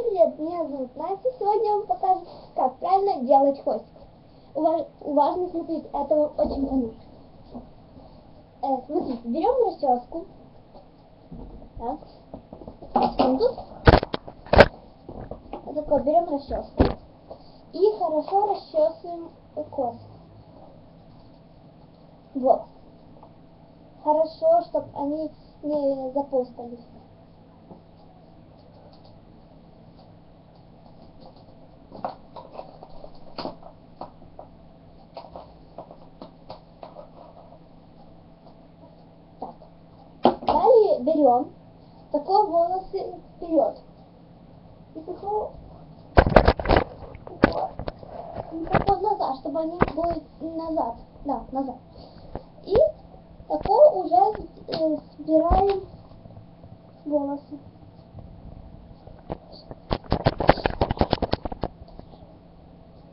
Привет, меня зовут Настя. Сегодня я вам покажу, как правильно делать хвостик. Уваж... Уважно смотрите, это вам очень поможет. Э, смотрите, берем расческу. Так. Секунду. Вот такой берем расческу. И хорошо расчесываем косы. Вот. Хорошо, чтобы они не запустались. Далее берем такой волосы вперед. И такой назад, чтобы они были назад. Да, назад. И такой уже э, собираем волосы.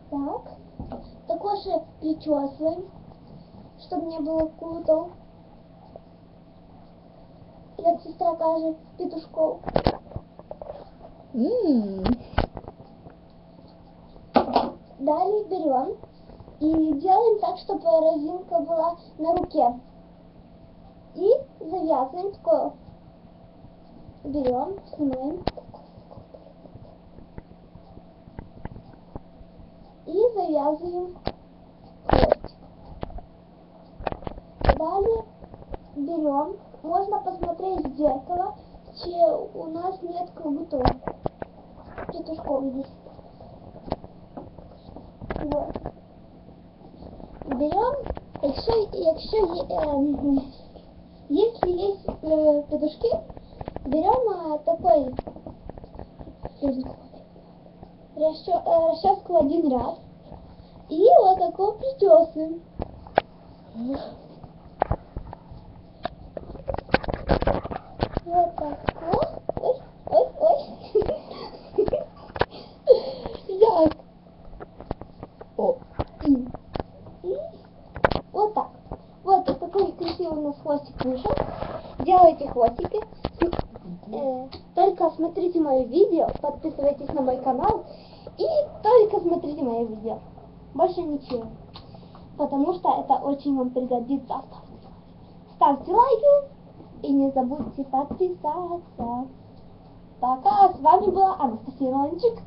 Так. Же причесываем, чтобы не было кутов як сестра каже, петушков. М, Далее берем и делаем так, чтобы резинка была на руке. И завязываем такое. Берем, снимаем. И завязываем. Далее берем, можно посмотреть в зеркало, чи у нас нет кругутов. Петушков здесь. Вот. Берем, якщо, якщо ем, если есть э, петушки, берем а, такой э, расческу в один ряд и вот такой причесываем. Вот так. Ой, ой, ой. Як? О, И, и вот так. Вот такой красивый у нас хвостик вышел. Делайте хвостики. Э, только смотрите мое видео, подписывайтесь на мой канал и только смотрите мое видео. Больше ничего. Потому что это очень вам пригодится. Ставьте лайки и не забудьте подписаться. Пока. С вами была Анастасия Рончик.